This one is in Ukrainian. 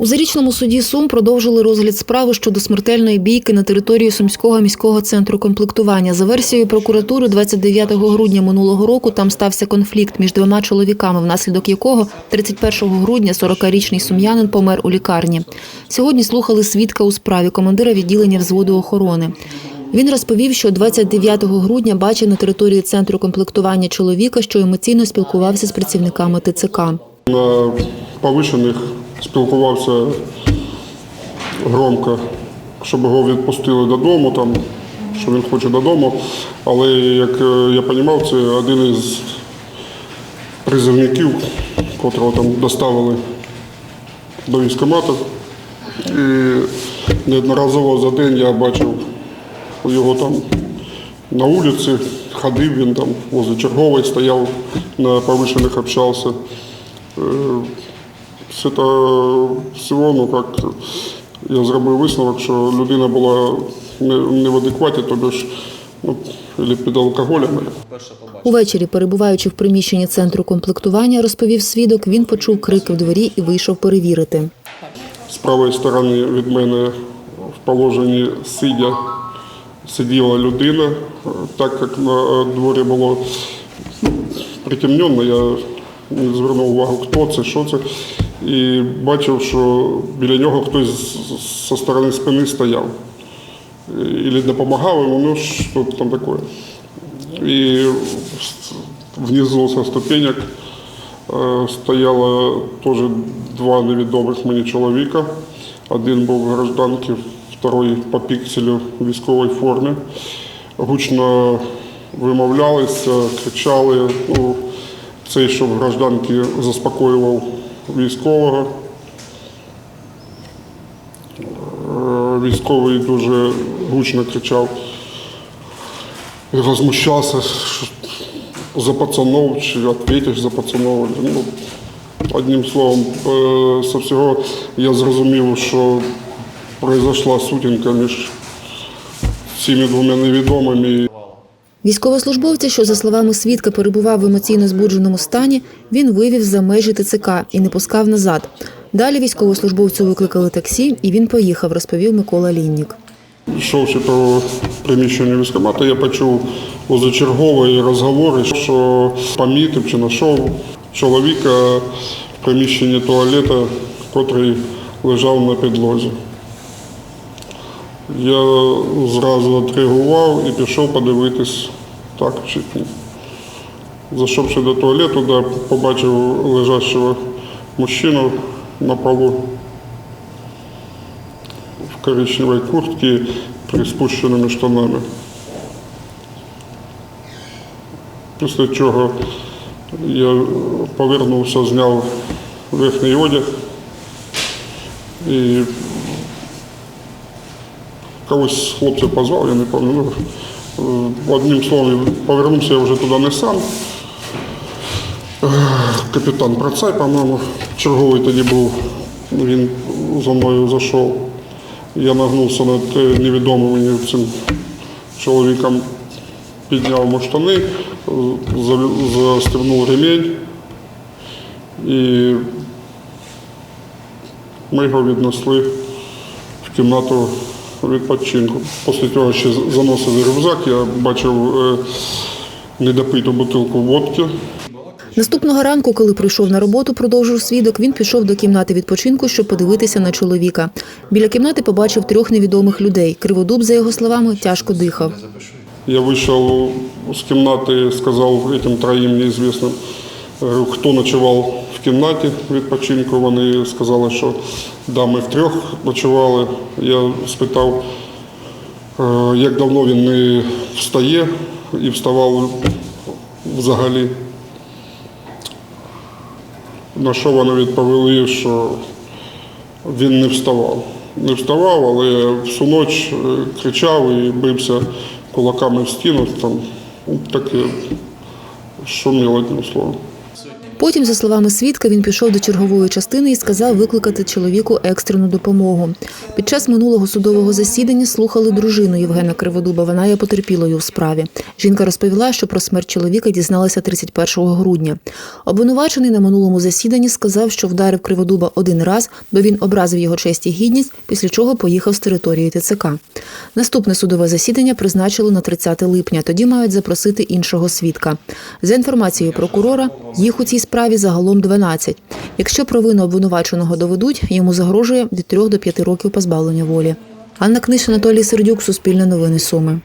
У зарічному суді Сум продовжили розгляд справи щодо смертельної бійки на території Сумського міського центру комплектування. За версією прокуратури, 29 грудня минулого року там стався конфлікт між двома чоловіками, внаслідок якого 31 грудня 40-річний сум'янин помер у лікарні. Сьогодні слухали свідка у справі командира відділення взводу охорони. Він розповів, що 29 грудня бачив на території центру комплектування чоловіка, що емоційно спілкувався з працівниками ТЦК. На повишених спілкувався громко, щоб його відпустили додому, там, що він хоче додому. Але як е, я розумів, це один із призовників, котрого там доставили до військкомату. І неодноразово за день я бачив його там на вулиці, ходив він там возле чергової, стояв на повишених, общався. З цього всього, ну як я зробив висновок, що людина була не, не в адекваті, тобто ж ну, або під алкоголем. Увечері, перебуваючи в приміщенні центру комплектування, розповів свідок, він почув крики в дворі і вийшов перевірити. З правої сторони від мене в положенні сидя сиділа людина, так як на дворі було притемнено, я не звернув увагу, хто це, що це. І бачив, що біля нього хтось зі сторони спини стояв. Или допомагав йому, ну що там таке. І внизу со ступенек е, стояло теж два невідомих мені чоловіка. Один був в гражданці, второй по пікселю в військовій формі. Гучно вимовлялися, кричали. Ну, цей, що в гражданці заспокоював військового. Е, Військовий дуже гучно кричав і возмущався, що за пацанов, чи відповідаєш за пацанов. Ну, одним словом, е, со всього я зрозумів, що произошла сутінка між цими двома невідомими. Військовослужбовця, що за словами свідка перебував в емоційно збудженому стані, він вивів за межі ТЦК і не пускав назад. Далі військовослужбовцю викликали таксі, і він поїхав, розповів Микола Ліннік. Йшовши по приміщенню військкомату, я почув возле чергової розговори, що помітив чи знайшов чоловіка в приміщенні туалету, котрий лежав на підлозі. Я зразу відреагував і пішов подивитись, так чи ні. Зайшовши до туалету, де побачив лежачого мужчину на полу в коричневой куртке при спущеними штанами. Після чого я повернувся, зняв верхній одяг і когось з хлопців позвав, я не пам'ятаю. Е, Одним словом, повернувся я вже туди не сам. Е, Капітан Процай, по-моєму, черговий тоді був, він за мною зайшов. Я нагнувся над е, невідомим мені цим чоловіком, підняв йому штани, застебнув ремінь і ми його віднесли в кімнату відпочинку. Після цього ще заносили рюкзак, я бачив е, недопиту бутилку водки. Наступного ранку, коли прийшов на роботу, продовжив свідок, він пішов до кімнати відпочинку, щоб подивитися на чоловіка. Біля кімнати побачив трьох невідомих людей. Криводуб, за його словами, тяжко дихав. Я вышел с кімнати, сказав этим троїм неізвісним, хто ночував в кімнаті відпочинку. Вони сказали, що да, ми втрьох ночували. Я спитав, е, як давно він не встає і вставав взагалі. На що вони відповіли, що він не вставав. Не вставав, але всю ніч е, кричав і бився кулаками в стіну, там ну, таке шуміло одним словом. Потім, за словами свідка, він пішов до чергової частини і сказав викликати чоловіку екстрену допомогу. Під час минулого судового засідання слухали дружину Євгена Криводуба. Вона є потерпілою у справі. Жінка розповіла, що про смерть чоловіка дізналася 31 грудня. Обвинувачений на минулому засіданні сказав, що вдарив Криводуба один раз, бо він образив його честь і гідність, після чого поїхав з території ТЦК. Наступне судове засідання призначили на 30 липня. Тоді мають запросити іншого свідка. За інформацією прокурора, їх у цій справі загалом 12. Якщо провину обвинуваченого доведуть, йому загрожує від 3 до 5 років позбавлення волі. Анна Книш, Анатолій Сердюк, Суспільне новини Суми.